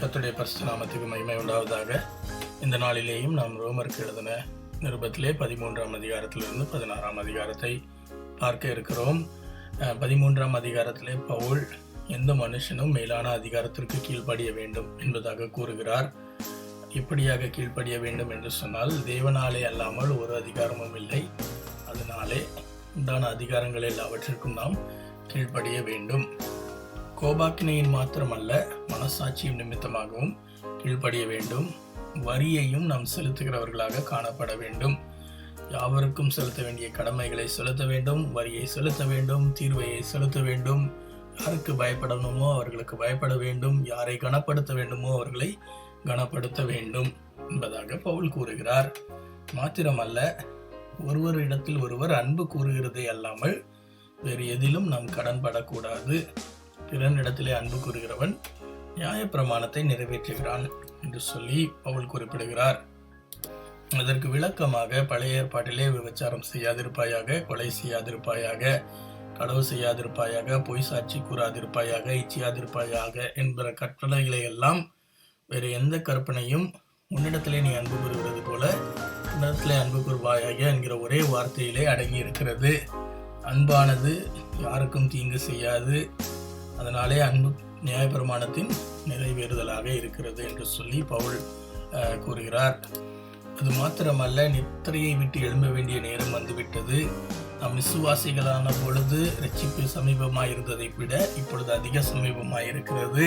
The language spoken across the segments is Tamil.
கத்துடைய பரிசுநாமத்துக்கு மகிமை உண்டாவதாக. இந்த நாளிலேயும் நாம் ரோமருக்கு எழுதின நிருபத்திலே பதிமூன்றாம் அதிகாரத்திலிருந்து பதினாறாம் அதிகாரத்தை பார்க்க இருக்கிறோம். பதிமூன்றாம் அதிகாரத்திலே பவுல் எந்த மனுஷனும் மேலான அதிகாரத்திற்கு கீழ்ப்படிய வேண்டும் என்பதாக கூறுகிறார். இப்படியாக கீழ்ப்படிய வேண்டும் என்று சொன்னால் தேவனாலே அல்லாமல் ஒரு அதிகாரமும் இல்லை. அதனாலே உண்டான அதிகாரங்கள் எல்லாவற்றிற்கும் நாம் கீழ்ப்படிய வேண்டும். கோபாக்கினையின் மாத்திரமல்ல மனசாட்சியும் நிமித்தமாகவும் கீழ்ப்படிய வேண்டும். வரியையும் நாம் செலுத்துகிறவர்களாக காணப்பட வேண்டும். யாவருக்கும் செலுத்த வேண்டிய கடமைகளை செலுத்த வேண்டும் வரியை செலுத்த வேண்டும் தீர்வையை செலுத்த வேண்டும். யாருக்கு பயப்படணுமோ அவர்களுக்கு பயப்பட வேண்டும். யாரை கனப்படுத்த வேண்டுமோ அவர்களை கனப்படுத்த வேண்டும் என்பதாக பவுல் கூறுகிறார். மாத்திரமல்ல ஒருவரிடத்தில் ஒருவர் அன்பு கூறுகிறதே அல்லாமல் வேறு எதிலும் நாம் கடன்படக்கூடாது. பிறனிடத்திலே அன்பு கூறுகிறவன் நியாயப்பிரமாணத்தை நிறைவேற்றுகிறான் என்று சொல்லி பவுல் குறிப்பிடுகிறார். அதற்கு விளக்கமாக பழைய ஏற்பாட்டிலே விபச்சாரம் செய்யாதிருப்பாயாக கொலை செய்யாதிருப்பாயாக களவு செய்யாதிருப்பாயாக பொய் சாட்சி கூறாதிருப்பாயாக இச்சியாதிருப்பாயாக என்கிற கற்பனைகளை எல்லாம் வேறு எந்த கற்பனையும் உன்னிடத்திலே நீ அன்பு கூறுகிறது போல உன்னிடத்திலே அன்பு கூறுவாயாக என்கிற ஒரே வார்த்தையிலே அடங்கி இருக்கிறது அன்பானது யாருக்கும் தீங்கு செய்யாது. அதனாலே அன்பு நியாயப்பிரமாணத்தின் நிறைவேறுதலாக இருக்கிறது என்று சொல்லி பவுல் கூறுகிறார். அது மாத்திரமல்ல நித்திரையை விட்டு எழும்ப வேண்டிய நேரம் வந்துவிட்டது. நாம் விசுவாசிகளான பொழுது ரட்சிப்பு சமீபமாக இருந்ததை விட இப்பொழுது அதிக சமீபமாக இருக்கிறது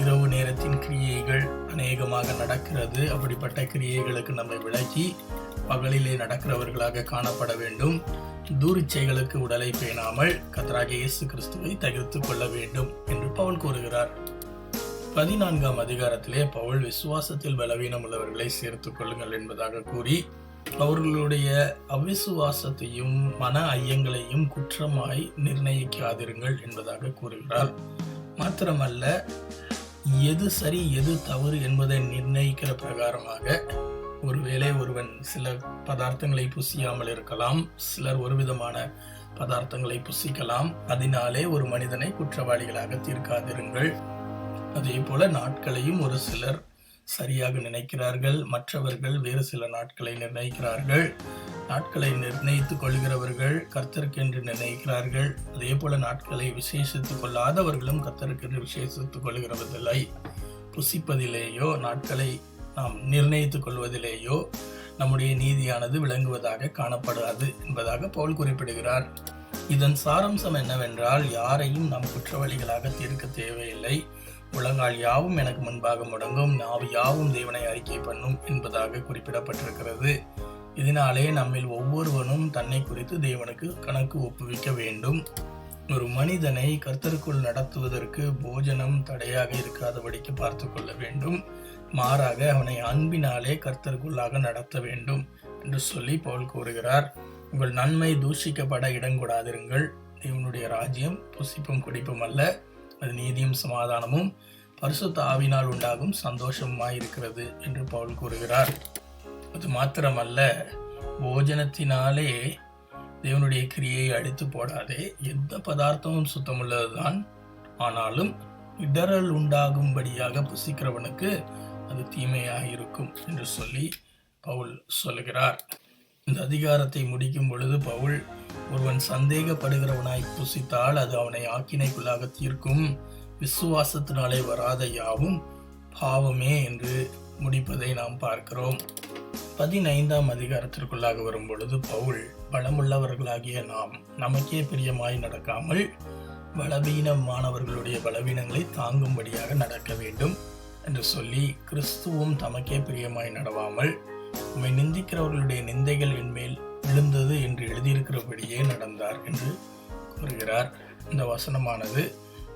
இரவு நேரத்தின் கிரியைகள் அநேகமாக நடக்கிறது. அப்படிப்பட்ட கிரியைகளுக்கு நம்மை விலகி பகலிலே நடக்கிறவர்களாக காணப்பட வேண்டும். தூரிச்சைகளுக்கு உடலை பேணாமல் கத்தராகிய இயேசு கிறிஸ்துவை தகிர்த்து கொள்ள வேண்டும் என்று பவுல் கூறுகிறார். பதினான்காம் அதிகாரத்திலே பவுல் விசுவாசத்தில் பலவீனம் உள்ளவர்களை சேர்த்துக் கொள்ளுங்கள் என்பதாக கூறி அவர்களுடைய அவிசுவாசத்தையும் மன ஐயங்களையும் குற்றமாய் நிர்ணயிக்காதிருங்கள் என்பதாக கூறுகிறார். மாத்திரமல்ல எது சரி எது தவறு என்பதை நிர்ணயிக்கிற பிரகாரமாக ஒருவேளை ஒருவன் சில பதார்த்தங்களை புசியாமல் இருக்கலாம் சிலர் ஒரு விதமான பதார்த்தங்களை புசிக்கலாம். அதனாலே ஒரு மனிதனை குற்றவாளிகளாக தீர்க்காதிருங்கள். அதே போல நாட்களையும் ஒரு சிலர் சரியாக நினைக்கிறார்கள் மற்றவர்கள் வேறு சில நாட்களை நிர்ணயிக்கிறார்கள். நாட்களை நிர்ணயித்துக் கொள்கிறவர்கள் கர்த்தருக்கென்று நிர்ணயிக்கிறார்கள் அதே போல நாட்களை விசேஷித்துக் கொள்ளாதவர்களும் கர்த்தருக்கென்று விசேஷித்துக் கொள்கிறதில்லை. புசிப்பதிலேயோ நாட்களை நாம் நிர்ணயித்துக் கொள்வதிலேயோ நம்முடைய நீதியானது விளங்குவதாக காணப்படாது என்பதாக பவுல் குறிப்பிடுகிறார். இதன் சாரம்சம் என்னவென்றால் யாரையும் நாம் குற்றவாளிகளாக தீர்க்க தேவையில்லை. உலகால் யாவும் எனக்கு முன்பாக முடங்கும் நாவு யாவும் தேவனை அறிக்கை பண்ணும் என்பதாக குறிப்பிடப்பட்டிருக்கிறது. இதனாலே நம்மில் ஒவ்வொருவனும் தன்னை குறித்து தேவனுக்கு கணக்கு ஒப்புவிக்க வேண்டும். ஒரு மனிதனை கர்த்தருக்குள் நடத்துவதற்கு போஜனம் தடையாக இருக்காதபடிக்கு பார்த்து கொள்ள வேண்டும். மாறாக அவனை அன்பினாலே கர்த்தருக்குள்ளாக நடத்த வேண்டும் என்று சொல்லி பவுல் கூறுகிறார். உங்கள் நன்மை தூஷிக்கப்பட இடங்கூடாதிருங்கள் தேவனுடைய ராஜ்யம் புசிப்பும் குடிப்பும் அல்ல. அது நீதியும் சமாதானமும் பரிசுத்த ஆவினால் உண்டாகும் சந்தோஷமாய் இருக்கிறது என்று பவுல் கூறுகிறார். அது மாத்திரமல்ல போஜனத்தினாலே தேவனுடைய கிரியை அழித்து போடாதே. எந்த பதார்த்தமும் சுத்தமுள்ளதுதான். ஆனாலும் இடரல் உண்டாகும்படியாக புசிக்கிறவனுக்கு அது தீமையாக இருக்கும் என்று சொல்லி பவுல் சொல்லுகிறார். இந்த அதிகாரத்தை முடிக்கும் பொழுது பவுல் ஒருவன் சந்தேகப்படுகிறவனாய் புசித்தால் அது அவனை ஆக்கினைக்குள்ளாக தீர்க்கும். விசுவாசத்தினாலே வராத யாவும் பாவமே என்று முடிப்பதை நாம் பார்க்கிறோம். பதினைந்தாம் அதிகாரத்திற்குள்ளாக வரும் பொழுது பவுல் பலமுள்ளவர்களாகிய நாம் நமக்கே பிரியமாய் நடக்காமல் பலவீனமானவர்களுடைய பலவீனங்களை தாங்கும்படியாக நடக்க வேண்டும். என்று சொல்லி கிறிஸ்துவும் தமக்கே பிரியமாய் நடவாமல் உம்மை நிந்திக்கிறவர்களுடைய நிந்தைகள் என்மேல் விழுந்தது என்று எழுதியிருக்கிறபடியே நடந்தார் என்று கூறுகிறார். இந்த வசனமானது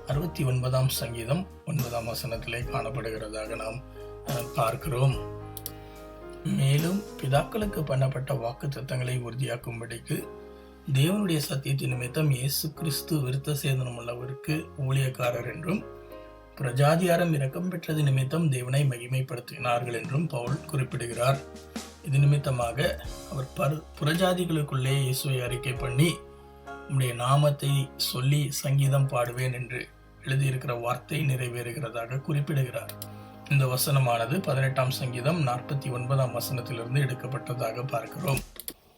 அறுபத்தி ஒன்பதாம் சங்கீதம் ஒன்பதாம் வசனத்திலே காணப்படுகிறதாக நாம் பார்க்கிறோம். மேலும் பிதாக்களுக்கு பண்ணப்பட்ட வாக்கு தத்தங்களை உறுதியாக்கும்படிக்கு தேவனுடைய சத்தியத்தின் நிமித்தம் இயேசு கிறிஸ்து விருத்த சேதனம் உள்ளவருக்கு ஊழியக்காரர் என்றும் பிரஜாதியாரம் இரக்கம் பெற்றது நிமித்தம் தேவனை மகிமைப்படுத்தினார்கள் என்றும் பவுல் குறிப்பிடுகிறார். இது நிமித்தமாக அவர் பரு புறஜாதிகளுக்குள்ளே இயேசுவை அறிக்கை பண்ணி உம்முடைய நாமத்தை சொல்லி சங்கீதம் பாடுவேன் என்று எழுதியிருக்கிற வார்த்தை நிறைவேறுகிறதாக குறிப்பிடுகிறார். இந்த வசனமானது பதினெட்டாம் சங்கீதம் நாற்பத்தி ஒன்பதாம் வசனத்திலிருந்து எடுக்கப்பட்டதாக பார்க்கிறோம்.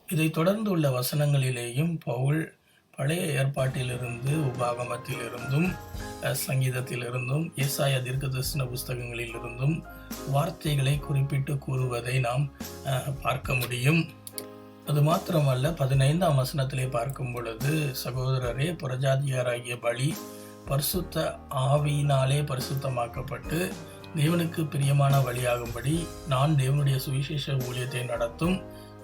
இதைத் தொடர்ந்து உள்ள வசனங்களிலேயும் பவுல் பழைய ஏற்பாட்டிலிருந்து உபாகமத்திலிருந்தும் அஹ், சங்கீதத்திலிருந்தும் ஏசாய தீர்க்கதரிசன புஸ்தகங்களிலிருந்தும் வார்த்தைகளை குறிப்பிட்டு கூறுவதை நாம் அஹ், பார்க்க முடியும். அது மாத்திரமல்ல பதினைந்தாம் வசனத்திலே பார்க்கும் பொழுது சகோதரரே புரஜாதியாராகிய பலி பரிசுத்த ஆவியினாலே பரிசுத்தமாக்கப்பட்டு தேவனுக்கு பிரியமான வழியாகும்படி நான் தேவனுடைய சுவிசேஷ ஊழியத்தை நடத்தும்.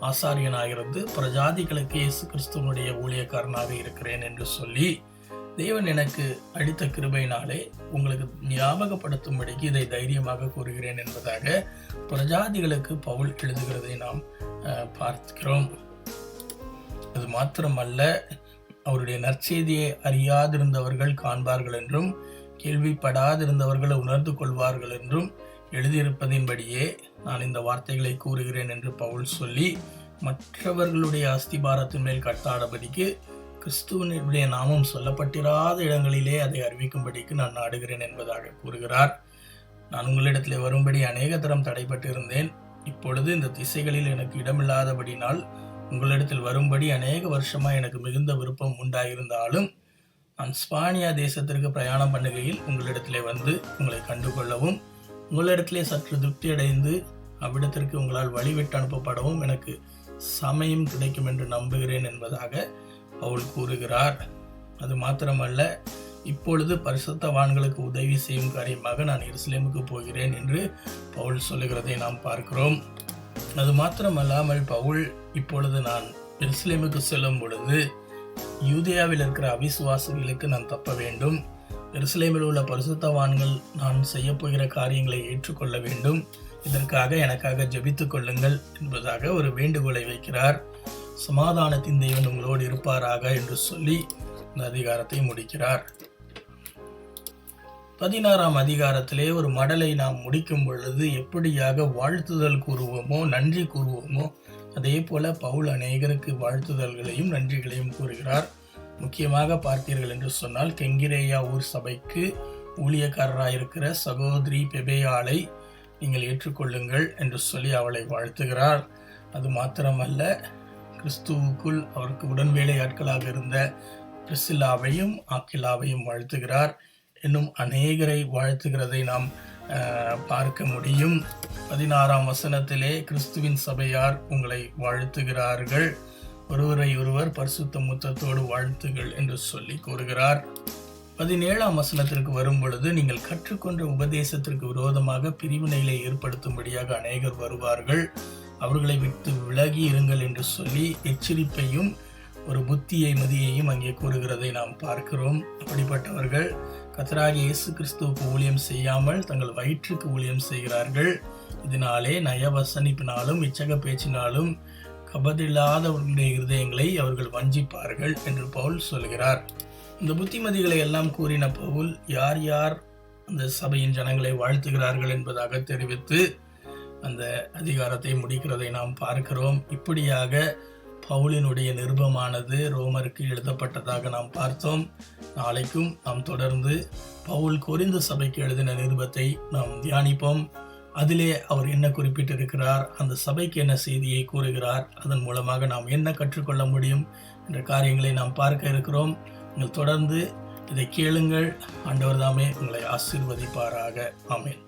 ஆசாரியனாகிறது பிரஜாதிகளுக்கு இயேசு கிறிஸ்துவனுடைய ஊழியக்காரனாக இருக்கிறேன் என்று சொல்லி தேவன் எனக்கு அளித்த கிருபையினாலே உங்களுக்கு ஞாபகப்படுத்தும்படிக்கு இதை தைரியமாக கூறுகிறேன் என்பதாக பிரஜாதிகளுக்கு பவுல் எழுதுகிறதை நாம் பார்க்கிறோம். அது மாத்திரமல்ல அவருடைய நற்செய்தியை அறியாதிருந்தவர்கள் காண்பார்கள் என்றும் கேள்விப்படாதிருந்தவர்களை உணர்ந்து கொள்வார்கள் என்றும் எழுதியிருப்பதின்படியே நான் இந்த வார்த்தைகளை கூறுகிறேன் என்று பவுல் சொல்லி மற்றவர்களுடைய அஸ்திபாரத்தின் மேல் கட்டாடபடிக்கு கிறிஸ்துவனுடைய நாமம் சொல்லப்பட்டிராத இடங்களிலே அதை அறிவிக்கும்படிக்கு நான் நாடுகிறேன் என்பதாக கூறுகிறார். நான் உங்களிடத்திலே வரும்படி அநேக தரம் தடைப்பட்டிருந்தேன் இப்பொழுது இந்த திசைகளில் எனக்கு இடமில்லாதபடினால் உங்களிடத்தில் வரும்படி அநேக வருஷமாக எனக்கு மிகுந்த விருப்பம் உண்டாயிருந்தாலும் நான் ஸ்பானியா தேசத்திற்கு பிரயாணம் பண்ணுகையில் உங்களிடத்திலே வந்து உங்களை கண்டுகொள்ளவும் உங்களிடத்திலே சற்று திருப்தி அடைந்து அவ்விடத்திற்கு உங்களால் வழிவிட்டு அனுப்பப்படவும் எனக்கு சமயம் கிடைக்கும் என்று நம்புகிறேன் என்பதாக பவுல் கூறுகிறார். அது மாத்திரமல்ல இப்பொழுது பரிசுத்தவான்களுக்கு உதவி செய்யும் காரியமாக நான் எருசலேமுக்கு போகிறேன் என்று பவுல் சொல்லுகிறதை நாம் பார்க்கிறோம். அது மாத்திரமல்லாமல் பவுல் இப்பொழுது நான் எருசலேமுக்கு செல்லும் பொழுது யூதியாவில் இருக்கிற அவிசுவாசிகளுக்கு நான் தப்ப வேண்டும். எருசலேமில் உள்ள பரிசுத்தவான்கள் நான் செய்யப்போகிற காரியங்களை ஏற்றுக்கொள்ள வேண்டும். இதற்காக எனக்காக ஜெபித்துக் கொள்ளுங்கள் என்பதாக ஒரு வேண்டுகோளை வைக்கிறார். சமாதானத்தின் தெய்வன் உங்களோடு இருப்பாராக என்று சொல்லி இந்த அதிகாரத்தை முடிக்கிறார். பதினாறாம் அதிகாரத்திலே ஒரு மடலை நாம் முடிக்கும் பொழுது எப்படியாக வாழ்த்துதல் கூறுவோமோ நன்றி கூறுவோமோ அதே போல பவுல் அநேகருக்கு வாழ்த்துதல்களையும் நன்றிகளையும் கூறுகிறார். முக்கியமாக பார்த்தீர்கள் என்று சொன்னால் கெங்கிரேயா ஊர் சபைக்கு ஊழியக்காரராயிருக்கிற சகோதரி பெபேயாளை நீங்கள் ஏற்றுக்கொள்ளுங்கள் என்று சொல்லி அவளை வாழ்த்துகிறார். அது மாத்திரமல்ல கிறிஸ்துவுக்குள் அவருக்கு உடன்வேலை ஆட்களாக இருந்த பிரிசில்லாவையும் ஆக்கிலாவையும் வாழ்த்துகிறார். இன்னும் அநேகரை வாழ்த்துகிறதை நாம் பார்க்க முடியும். பதினாறாம் வசனத்திலே கிறிஸ்துவின் சபையார் உங்களை வாழ்த்துகிறார்கள். ஒருவரை ஒருவர் பரிசுத்த முத்தத்தோடு வாழ்த்துகள் என்று சொல்லி கூறுகிறார். பதினேழாம் வசனத்திற்கு வரும் பொழுது நீங்கள் கற்றுக்கொண்ட உபதேசத்திற்கு விரோதமாக பிரிவினைகளை ஏற்படுத்தும்படியாக அநேகர் வருவார்கள். அவர்களை விட்டு விலகி இருங்கள் என்று சொல்லி எச்சரிப்பையும் ஒரு புத்தியை மதியையும் அங்கே கூறுகிறதை நாம் பார்க்கிறோம். அப்படிப்பட்டவர்கள் கத்தராகி இயேசு கிறிஸ்துவுக்கு ஊழியம் செய்யாமல் தங்கள் வயிற்றுக்கு ஊழியம் செய்கிறார்கள். இதனாலே நயவசனிப்பினாலும் இச்சக பேச்சினாலும் கபதில்லாதவர்களுடைய இருதயங்களை அவர்கள் வஞ்சிப்பார்கள் என்று பவுல் சொல்கிறார். இந்த புத்திமதிகளை எல்லாம் கூறின பவுல் யார் யார் அந்த சபையின் ஜனங்களை வாழ்த்துகிறார்கள் என்பதாக தெரிவித்து அந்த அதிகாரத்தை முடிக்கிறதை நாம் பார்க்கிறோம். இப்படியாக பவுலினுடைய நிருபமானது ரோமருக்கு எழுதப்பட்டதாக நாம் பார்த்தோம். நாளைக்கும் நாம் தொடர்ந்து பவுல் குறைந்த சபைக்கு எழுதின நிருபத்தை நாம் தியானிப்போம். அதிலே அவர் என்ன குறிப்பிட்டிருக்கிறார் அந்த சபைக்கு என்ன செய்தியை கூறுகிறார் அதன் மூலமாக நாம் என்ன கற்றுக்கொள்ள முடியும் என்ற காரியங்களை நாம் பார்க்க இருக்கிறோம். நீங்கள் தொடர்ந்து இதை கேளுங்கள். ஆண்டவர் தாமே உங்களை ஆசீர்வதிப்பாராக. ஆமேன்.